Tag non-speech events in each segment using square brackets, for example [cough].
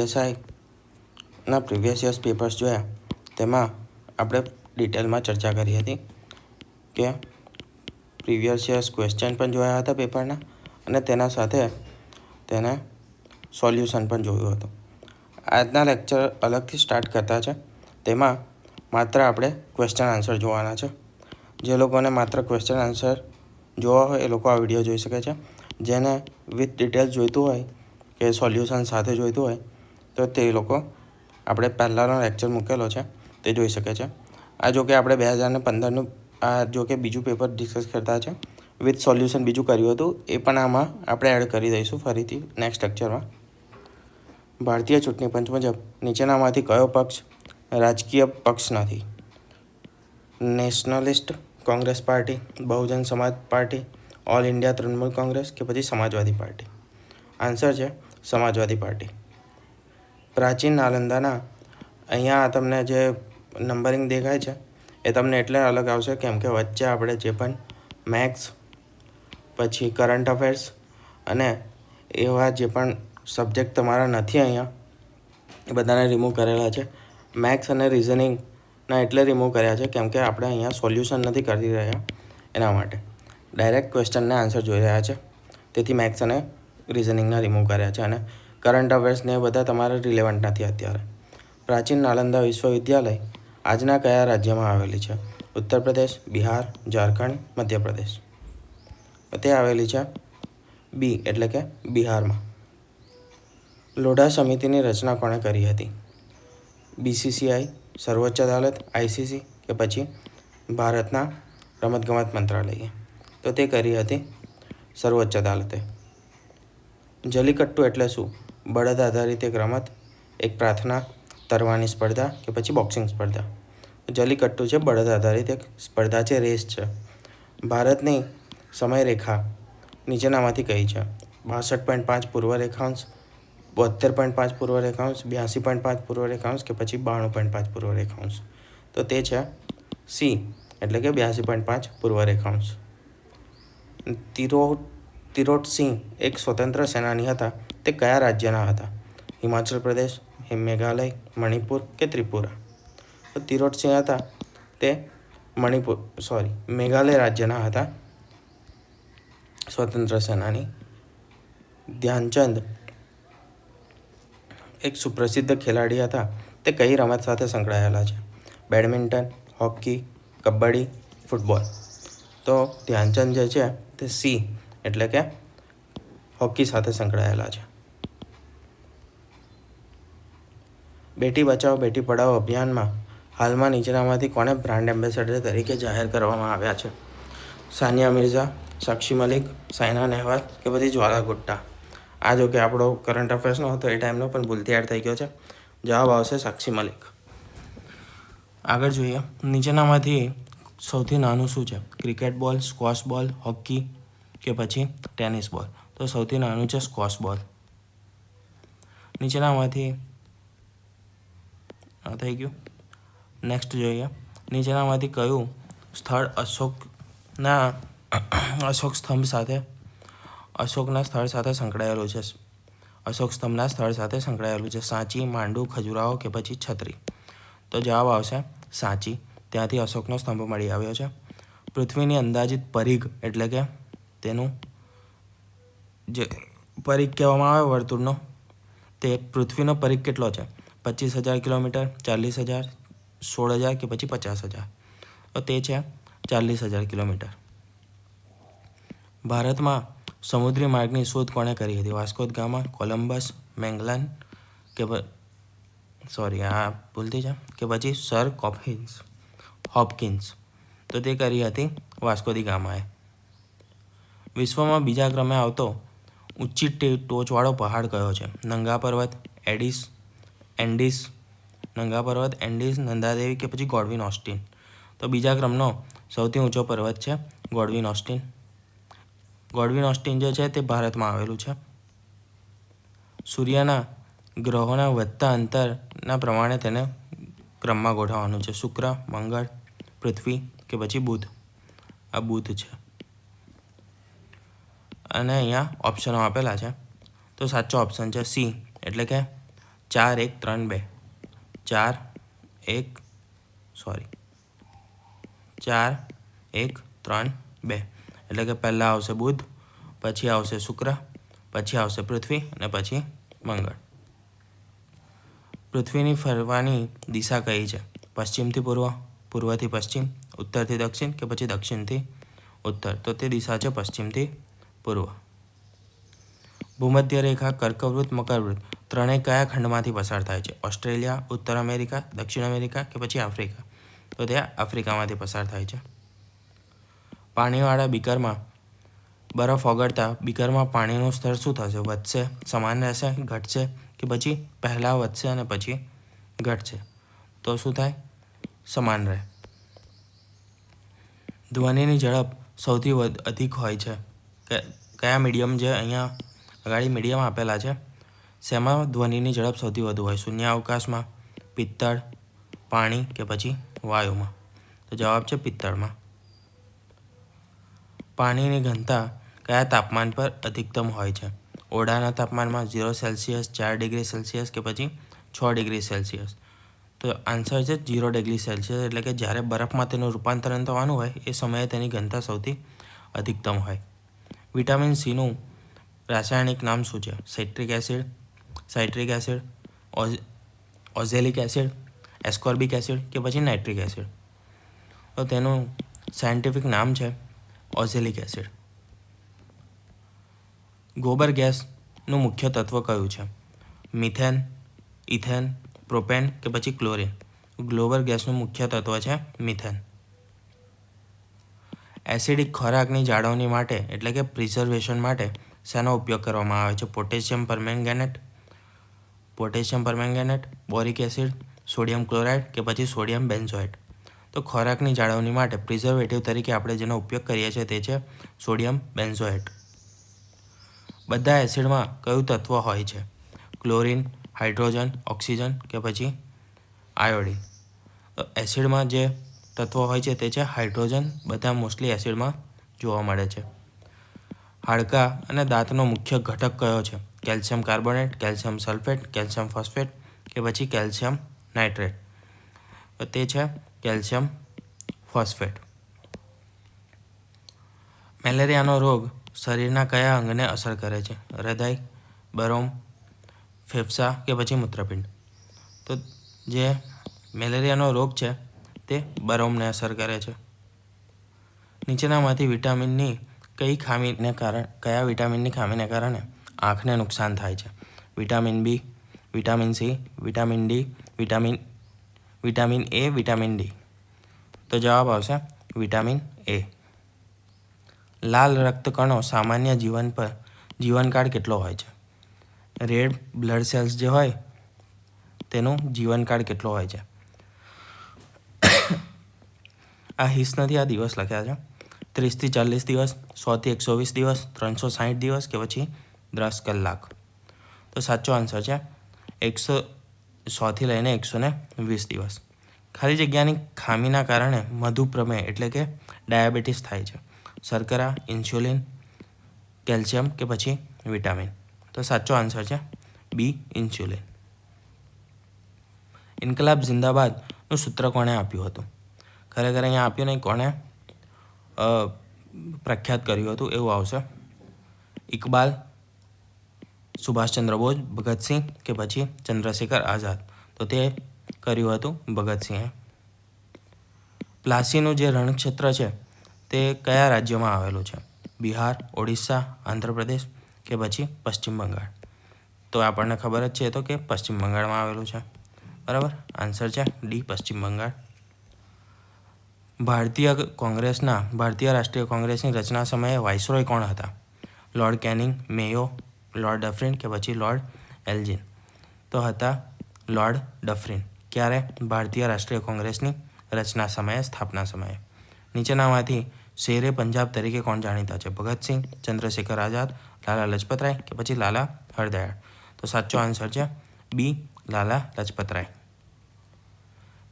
એસઆઈના previous years papers જોયા, તેમાં આપણે ડિટેલમાં ચર્ચા કરી હતી કે પ્રિવિયસ યર્સ ક્વેશ્ચન પણ જોયા હતા પેપરના અને તેના સાથે તેને સોલ્યુશન પણ જોયું હતું. આજના લેક્ચર અલગથી સ્ટાર્ટ કરતા છે, તેમાં માત્ર આપણે ક્વેશ્ચન આન્સર જોવાના છે. જે લોકોને માત્ર ક્વેશ્ચન આન્સર જોવા હોય એ લોકો આ વીડિયો જોઈ શકે છે. જેને વિથ ડિટેલ્સ જોઈતું હોય કે સોલ્યુશન સાથે જોઈતું હોય તો તે લોકો આપણે પહેલાંનો લેક્ચર મૂકેલો છે, તે જોઈ શકે છે. આ જો કે આપણે બે હજાર ને પંદરનું, આ જો કે બીજું પેપર ડિસ્કસ કરતા છે વિથ સોલ્યુશન બીજું કર્યું હતું, એ પણ આમાં આપણે એડ કરી દઈશું ફરીથી નેક્સ્ટ લેક્ચરમાં ભારતીય ચૂંટણી પંચ મુજબ નીચેનામાંથી કયો પક્ષ રાજકીય પક્ષ નથી? Nationalist, Congress party, Bahujan Samaj party, all India Trinamool Congress કે પછી સમાજવાદી પાર્ટી? આન્સર છે, સમાજવાદી પાર્ટી. પ્રાચીન નાલંદાના, અહીંયા તમને જે નંબરિંગ દેખાય છે, એ તમને એટલે અલગ આવશે કેમ કે વચ્ચે આપણે જે પણ મેથ્સ પછી કરંટ અફેર્સ અને એવા જે પણ સબ્જેક્ટ તમારા નથી અહીંયા, એ બધાને રિમૂવ કરેલા છે. મેથ્સ અને રિઝનિંગના એટલે રિમૂવ કર્યા છે કેમ કે આપણે અહીંયા સોલ્યુશન નથી કરી રહ્યા એના માટે. ડાયરેક્ટ ક્વેશ્ચનને આન્સર જોઈ રહ્યા છે. તેથી મેથ્સ અને રિઝનિંગના રિમૂવ કર્યા છે અને કરંટ અફેર્સને એ બધા તમારે રિલેવન્ટ નથી અત્યારે. પ્રાચીન નાલંદા વિશ્વવિદ્યાલય આજના કયા રાજ્યમાં આવેલી છે? ઉત્તર પ્રદેશ, બિહાર, ઝારખંડ, મધ્યપ્રદેશ. તે આવેલી છે બી એટલે કે બિહારમાં. લોઢા સમિતિની રચના કોણે કરી હતી? બીસીસીઆઈ સર્વોચ્ચ અદાલત આઈસીસી કે પછી ભારતના રમતગમત મંત્રાલયે? તો તે કરી હતી સર્વોચ્ચ અદાલતે. જલ્લીકટ્ટુ એટલે શું? બળદ આધારિત એક રમત, એક પ્રાર્થના, તરવાની સ્પર્ધા કે પછી બોક્સિંગ સ્પર્ધા. જલ્લીકટ્ટુ છે બળદ આધારિત એક સ્પર્ધા છે રેસ છે. ભારતની સમયરેખા નીચેનામાંથી કઈ છે? બાસઠ પોઈન્ટ પાંચ પૂર્વ રેખાંશ બોતેર પોઈન્ટ પાંચ પૂર્વ રેખાંશ બ્યાસી પોઈન્ટ પાંચ પૂર્વ રેખાંશ કે પછી બાણું પોઈન્ટ પાંચ પૂર્વ રેખાંશ તો તે છે સી એટલે કે બ્યાસી પોઈન્ટ પાંચ પૂર્વ રેખાંશ તિરો તિરોટ સિંહ એક સ્વતંત્ર સેનાની હતા. તે કયા રાજ્યના હતા? હિમાચલ પ્રદેશ, મેઘાલય, મણિપુર કે ત્રિપુરા? તો તિરોટ સિંહ હતા. તે મણિપુર સોરી મેઘાલય રાજ્યના હતા. સ્વતંત્ર સેનાની ધ્યાનચંદ એક સુપ્રસિદ્ધ ખેલાડી હતા. તે કઈ રમત સાથે સંકળાયેલા છે? Badminton, hockey, kabaddi, football. તો ધ્યાનચંદ જે છે તે સી, એટલે કે હોકી સાથે સંકળાયેલા છે. બેટી બચાવો, બેટી પઢાઓ અભિયાનમાં હાલમાં નીચેનામાંથી કોને બ્રાન્ડ એમ્બેસેડર તરીકે જાહેર કરવામાં આવ્યા છે? સાનિયા મિર્ઝા, સાક્ષી મલિક, સાયના નહેવાલ કે પછી જ્વાલા ગુટ્ટા? આ જો કે આપણો કરંટ અફેર્સનો હતો એ ટાઈમનો પણ ભૂલથી એડ થઈ ગયો છે. જવાબ આવશે સાક્ષી મલિક. આગળ જોઈએ. નીચેનામાંથી સૌથી નાનું શું છે? ક્રિકેટ બોલ સ્કોશ બોલ, હોકી કે પછી ટેનિસ બોલ? તો સૌથી નાનું છે સ્ક્વોશ બોલ. નીચેનામાંથી થઈ ગયું. નેક્સ્ટ જોઈએ. નીચેનામાંથી કયું સ્થળ અશોકના [coughs] અશોક સ્તંભ સાથે, અશોકના સ્થળ સાથે સંકળાયેલું છે? અશોક સ્તંભના સ્થળ સાથે સંકળાયેલું છે. સાંચી, માંડુ, ખજુરાહો કે પછી છત્રી? તો જવાબ આવશે સાંચી. ત્યાંથી અશોકનો સ્તંભ મળી આવ્યો છે. પૃથ્વીની અંદાજિત પરિઘ એટલે કે તેનું જે પરિઘ કહેવામાં આવે વર્તુળનો, તે પૃથ્વીનો પરિઘ કેટલો છે? પચીસ હજાર કિલોમીટર, ચાલીસ હજાર, સોળ હજાર કે પછી પચાસ હજાર. તો તે છે ચાલીસ હજાર કિલોમીટર. ભારતમાં સમુદ્રી માર્ગની શોધ કોણે કરી હતી? વાસ્કોદ ગામા, કોલંબસ, મેંગલાન કે સોરી, આ ભૂલતી છે. કે પછી સર કોફિન્સ, હોપકિન્સ. તો તે કરી હતી વાસ્કોદી ગામાએ. વિશ્વમાં બીજા ક્રમે આવતો ઊંચી ટોચવાળો પહાડ કયો છે? નંગા પર્વત, એડિસ એન્ડિસ, નંગા પર્વત, એન્ડિસ, નંદાદેવી કે પછી ગોડવિન ઓસ્ટિન. તો બીજા ક્રમનો સૌથી ઊંચો પર્વત છે ગોડવિન ઓસ્ટિન. ગોડવિન ઓસ્ટિન જે છે તે ભારતમાં આવેલું છે. સૂર્યના ગ્રહોના વધતા અંતરના પ્રમાણે તેને ક્રમમાં ગોઠવવાનું છે. શુક્ર, મંગળ, પૃથ્વી કે પછી બુધ. આ બુધ છે. અને અહીંયા ઓપ્શનો આપેલા છે. તો સાચો ઓપ્શન છે સી. એટલે કે ચાર એક ત્રણ બે ચાર એક સોરી ચાર એક ત્રણ બે એટલે કે પહેલાં આવશે બુધ પછી આવશે શુક્ર પછી આવશે પૃથ્વી અને પછી મંગળ પૃથ્વીની ફરવાની દિશા કઈ છે પશ્ચિમથી પૂર્વ, પૂર્વથી પશ્ચિમ, ઉત્તરથી દક્ષિણ કે પછી દક્ષિણથી ઉત્તર? તો તે દિશા છે પશ્ચિમથી પૂર્વ. ભૂમધ્ય રેખા કર્કવૃત્ત મકરવૃત્ત ત્રણેય કયા ખંડમાંથી પસાર થાય છે? ઓસ્ટ્રેલિયા, ઉત્તર અમેરિકા, દક્ષિણ અમેરિકા કે પછી આફ્રિકા? તો તે આફ્રિકામાંથી પસાર થાય છે. પાણીવાળા બીકરમાં બરફ ઓગળતા બીકરમાં પાણીનું સ્તર શું થશે? વધશે, સમાન રહેશે, ઘટશે કે પછી પહેલાં વધશે અને પછી ઘટશે? તો શું થાય? સમાન રહે. ધ્વનિની ઝડપ સૌથી અધિક હોય છે. કયા મીડિયમ જે અહીંયા અગાડી મીડિયમ આપેલા છે? શેમાં ધ્વનિની ઝડપ સૌથી વધુ હોય? શૂન્ય અવકાશમાં પિત્તળ, પાણી કે પછી વાયુમાં? તો જવાબ છે પિત્તળમાં. પાણીની ઘનતા કયા તાપમાન પર અધિકતમ હોય છે? ઓરડાના તાપમાનમાં ઝીરો સેલ્સિયસ ચાર ડિગ્રી સેલ્સિયસ કે પછી છ ડિગ્રી સેલ્સિયસ તો આન્સર છે ઝીરો ડિગ્રી સેલ્સિયસ એટલે કે જ્યારે બરફમાં તેનું રૂપાંતરણ થવાનું હોય, એ સમયે તેની ઘનતા સૌથી અધિકતમ હોય. વિટામિન સીનું રાસાયણિક નામ શું છે? Citric acid citric acid oxalic acid, ascorbic acid કે પછી નાઇટ્રિક એસિડ. તો તેનું સાયન્ટિફિક નામ છે ઓઝેલિક એસિડ. ગોબર ગેસનું મુખ્ય તત્વ કયું છે? મિથેન, ઇથેન, પ્રોપેન કે પછી ક્લોરિન? ગ્લોબર ગેસનું મુખ્ય તત્વ છે મિથેન. એસિડિક ખોરાકની જાળવણી માટે, એટલે કે પ્રિઝર્વેશન માટે, શેનો ઉપયોગ કરવામાં આવે છે? Potassium permanganate potassium permanganate, boric acid, sodium chloride કે પછી સોડિયમ બેન્ઝોએટ તો ખોરાકની જાળવણી માટે પ્રિઝર્વેટિવ તરીકે આપણે જેનો ઉપયોગ કરીએ છીએ તે છે સોડિયમ બેન્ઝોએટ બધા એસિડમાં કયું તત્વ હોય છે? ક્લોરિન, હાઇડ્રોજન, ઓક્સિજન કે પછી આયોડિન? એસિડમાં જે તત્વ હોય છે તે છે હાઇડ્રોજન, બધા મોસ્ટલી એસિડમાં જોવા મળે છે. હાડકાં અને દાંતનો મુખ્ય ઘટક કયો છે? Calcium carbonate, calcium sulphate, calcium phosphate કે પછી કેલ્શિયમ નાઇટ્રેટ. તો તે છે કેલ્શિયમ ફોસ્ફેટ. મેલેરિયાનો રોગ શરીરના કયા અંગને અસર કરે છે? હૃદય, બરોમ, ફેફસા કે પછી મૂત્રપિંડ? તો જે મેલેરિયાનો રોગ છે તે બરોમને અસર કરે છે. નીચેનામાંથી વિટામિનની કઈ ખામીને કારણે, કયા વિટામિનની ખામીને કારણે આંખને નુકસાન થાય છે. Vitamin B, vitamin C, vitamin D, vitamin vitamin A, vitamin D. તો જવાબ આવશે વિટામિન એ. લાલ રક્તકણો સામાન્ય જીવન પર, જીવનકાળ કેટલો હોય છે? રેડ બ્લડ સેલ્સ જે હોય, તેનું જીવનકાળ કેટલો હોય છે? આ હિસ નથી આ દિવસ લખ્યા છે. ત્રીસથી ચાલીસ દિવસ, સોથી એકસો વીસ દિવસ, ત્રણસો સાઠ દિવસ કે પછી દસ કલાક. તો સાચો આન્સર છે એકસો સોથી લઈને એકસો ને વીસ દિવસ. ખાલી જગ્યાની ખામીના કારણે મધુપ્રમેહ એટલે કે ડાયાબિટીસ થાય છે. શર્કરા, ઇન્સ્યુલિન, કેલ્શિયમ કે પછી વિટામિન. તો સાચો આન્સર છે બી, ઇન્સ્યુલિન. ઇન્કલાબ જિંદાબાદનું સૂત્ર કોણે આપ્યું હતું? ખરેખર અહીંયા આપ્યું નહીં, કોણે પ્રખ્યાત કર્યું હતું? એવું આવશે. ઇકબાલ સુભાષચંદ્ર બોઝ ભગતસિંહ કે પછી ચંદ્રશેખર આઝાદ. તો તે કર્યું હતું ભગતસિંહે. પ્લાસીનું જે રણક્ષેત્ર છે, તે કયા રાજ્યમાં આવેલું છે? બિહાર, ઓડિશા, આંધ્રપ્રદેશ કે પછી પશ્ચિમ બંગાળ? તો આપણને ખબર જ છે તો કે પશ્ચિમ બંગાળમાં આવેલું છે. બરાબર? આન્સર છે ડી, પશ્ચિમ બંગાળ. ભારતીય કોંગ્રેસના, ભારતીય રાષ્ટ્રીય કોંગ્રેસની રચના સમયે વાઇસરોય કોણ હતા? Lord Canning, Mayo Lord Dufferin કે પછી લોર્ડ એલ્જિન તો હતા લોર્ડ ડફરિન ક્યારે? ભારતીય રાષ્ટ્રીય કોંગ્રેસની રચના સમયે, સ્થાપના સમયે. નીચેનામાંથી શેરે પંજાબ તરીકે કોણ જાણીતા છે? ભગતસિંહ, ચંદ્રશેખર આઝાદ, લાલા લજપતરાય કે પછી લાલા હરદયાળ? તો સાચો આન્સર છે બી લાલા લજપતરાય.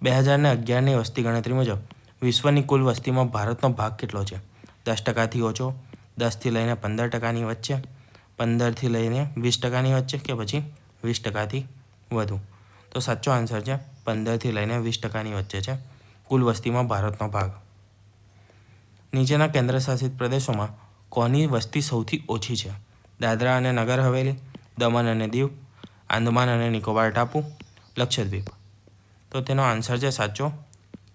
બે હજારને અગિયારની વસ્તી ગણતરી મુજબ, વિશ્વની કુલ વસ્તીમાં ભારતનો ભાગ કેટલો છે? દસ ટકાથી ઓછો, દસથી લઈને પંદર ટકાની વચ્ચે પંદરથી લઈને વીસ ટકાની વચ્ચે કે પછી વીસ ટકાથી વધુ? તો સાચો આન્સર છે પંદરથી લઈને વીસ ટકાની વચ્ચે છે. કુલ વસ્તીમાં ભારતનો ભાગ. નીચેના કેન્દ્રશાસિત પ્રદેશોમાં કોની વસ્તી સૌથી ઓછી છે? દાદરા અને નગર હવેલી, દમણ અને દીવ, આંદમાન અને નિકોબાર ટાપુ, લક્ષદ્વીપ. તો તેનો આન્સર છે સાચો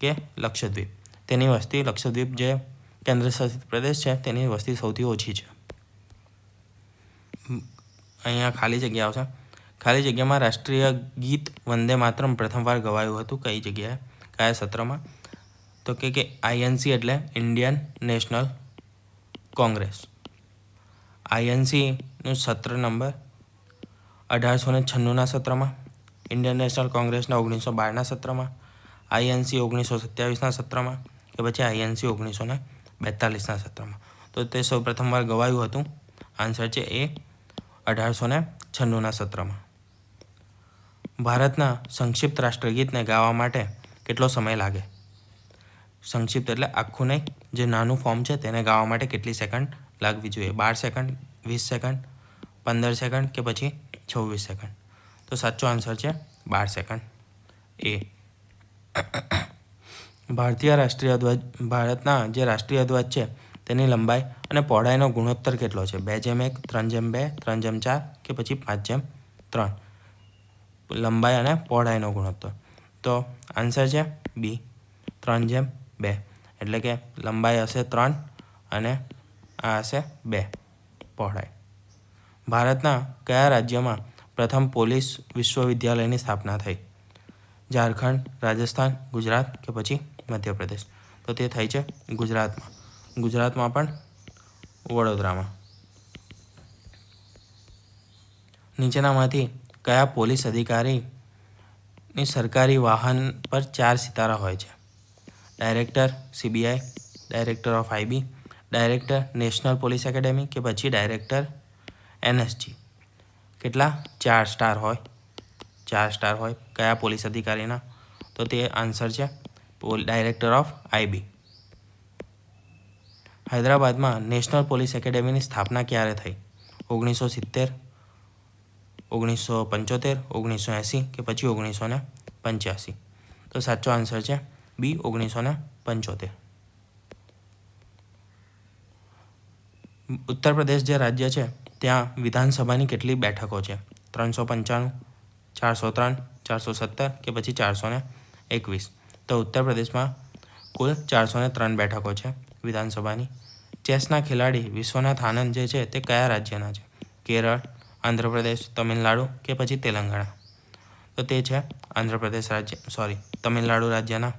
કે લક્ષદ્વીપ. તેની વસ્તી લક્ષદ્વીપ જે કેન્દ્રશાસિત પ્રદેશ છે તેની વસ્તી સૌથી ઓછી છે. અહીંયા ખાલી જગ્યા આવશે ખાલી જગ્યામાં રાષ્ટ્રીય ગીત વંદે માતરમ પ્રથમવાર ગવાયું હતું કઈ જગ્યાએ? કયા સત્રમાં? તો કે કે આઈએનસી એટલે ઇન્ડિયન નેશનલ કોંગ્રેસ. આઈએનસીનું સત્ર નંબર અઢારસો ને છન્નુંના સત્રમાં, ઇન્ડિયન નેશનલ કોંગ્રેસના ઓગણીસો બારના સત્રમાં આઈએનસી ઓગણીસો સત્યાવીસના સત્રમાં કે પછી આઈએનસી ઓગણીસો ને બેતાલીસના સત્રમાં. તો તે સૌ પ્રથમવાર ગવાયું હતું. આન્સર છે એ અઢારસો ને છન્નુંના સત્રમાં. ભારતના સંક્ષિપ્ત રાષ્ટ્રગીતને ગાવા માટે કેટલો સમય લાગે? સંક્ષિપ્ત એટલે આખું નહીં, જે નાનું ફોર્મ છે તેને ગાવા માટે કેટલી સેકન્ડ લાગવી જોઈએ? બાર સેકન્ડ વીસ સેકન્ડ પંદર સેકન્ડ કે પછી છવ્વીસ સેકન્ડ તો સાચો આન્સર છે બાર સેકન્ડ એ. ભારતીય રાષ્ટ્રીય ધ્વજ, ભારતના જે રાષ્ટ્રીય ધ્વજ છે તેની લંબાઈ અને પહોળાઈનો ગુણોત્તર કેટલો છે? બે જેમ એક, ત્રણ જેમ બે, ત્રણ જેમ ચાર કે પછી પાંચ જેમ ત્રણ? લંબાઈ અને પહોળાઈનો ગુણોત્તર. તો આન્સર છે બી, ત્રણ જેમ બે. એટલે કે લંબાઈ હશે ત્રણ અને આ હશે બે પહોળાઈ. ભારતના કયા રાજ્યમાં પ્રથમ પોલીસ વિશ્વવિદ્યાલયની સ્થાપના થઈ? ઝારખંડ, રાજસ્થાન, ગુજરાત કે પછી મધ્યપ્રદેશ? તો તે થઈ છે ગુજરાતમાં. ગુજરાતમાં પણ વડોદરામાં. નીચેનામાંથી કયા પોલીસ અધિકારીની સરકારી વાહન પર ચાર સિતારા હોય છે? Director CBI, director of IB, director national police academy કે પછી ડાયરેક્ટર એનએસજી? કેટલા? ચાર સ્ટાર હોય. ચાર સ્ટાર હોય. કયા પોલીસ અધિકારીના? તો તે આન્સર છે ડાયરેક્ટર ઓફ આઈબી. હૈદરાબાદમાં નેશનલ પોલીસ એકેડેમીની સ્થાપના ક્યારે થઈ? ઓગણીસો સિત્તેર, ઓગણીસો પંચોતેર, ઓગણીસો એંસી કે પછી ઓગણીસો ને પંચ્યાસી? તો સાચો આન્સર છે બી, ઓગણીસો ને પંચોતેર. ઉત્તર પ્રદેશ જે રાજ્ય છે, ત્યાં વિધાનસભાની કેટલી બેઠકો છે? ત્રણસો પંચાણું, ચારસો ત્રણ, ચારસો સત્તર કે પછી ચારસો ને એકવીસ? તો ઉત્તર પ્રદેશમાં કુલ ચારસો ત્રણ બેઠકો છે. વિધાનસભાની. ચેસના ખેલાડી વિશ્વનાથ આનંદ જે છે તે કયા રાજ્યના છે? કેરળ, આંધ્રપ્રદેશ, તમિલનાડુ કે પછી તેલંગાણા? તો તે છે આંધ્રપ્રદેશ રાજ્ય સોરી તમિલનાડુ રાજ્યના.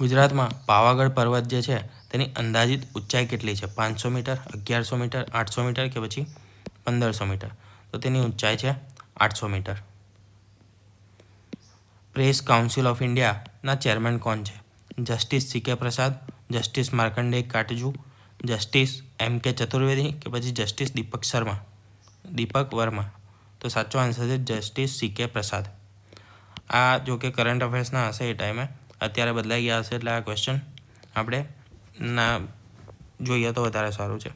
ગુજરાતમાં પાવાગઢ પર્વત જે છે તેની અંદાજિત ઊંચાઈ કેટલી છે? પાંચસો મીટર, અગિયારસો મીટર, આઠસો મીટર કે પછી પંદરસો મીટર? તો તેની ઊંચાઈ છે આઠસો મીટર. પ્રેસ કાઉન્સિલ ઓફ ઇન્ડિયાના ચેરમેન કોણ છે? Justice C K Prasad, justice Markandey Katju, justice M K Chaturvedi કે પછી જસ્ટિસ દીપક શર્મા, દીપક વર્મા. તો સાચો આન્સર છે જસ્ટિસ સી કે પ્રસાદ. આ જો કે કરંટ અફેર્સના હશે એ ટાઈમે અત્યારે બદલાઈ ગયા હશે એટલે આ ક્વેશ્ચન આપણે ના જોઈએ તો વધારે સારું છે.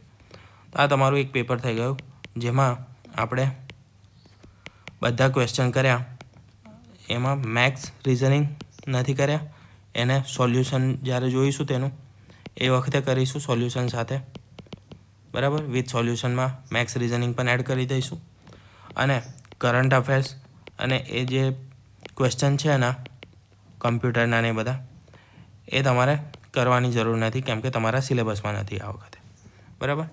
તો આ તમારું એક પેપર થઈ ગયું, જેમાં આપણે બધા ક્વેશ્ચન કર્યા. એમાં મેથ્સ રિઝનિંગ નથી કર્યા. એને સોલ્યુશન જ્યારે જોઈશું તેનું, એ વખતે કરીશું સોલ્યુશન સાથે. બરાબર? વિથ સોલ્યુશનમાં મેક્સ રિઝનિંગ પણ એડ કરી દઈશું. અને કરંટ અફેર્સ અને એ જે ક્વેશ્ચન છે એના કમ્પ્યુટરના ને બધા, એ તમારે કરવાની જરૂર નથી કેમ કે તમારા સિલેબસમાં નથી આ વખતે. બરાબર?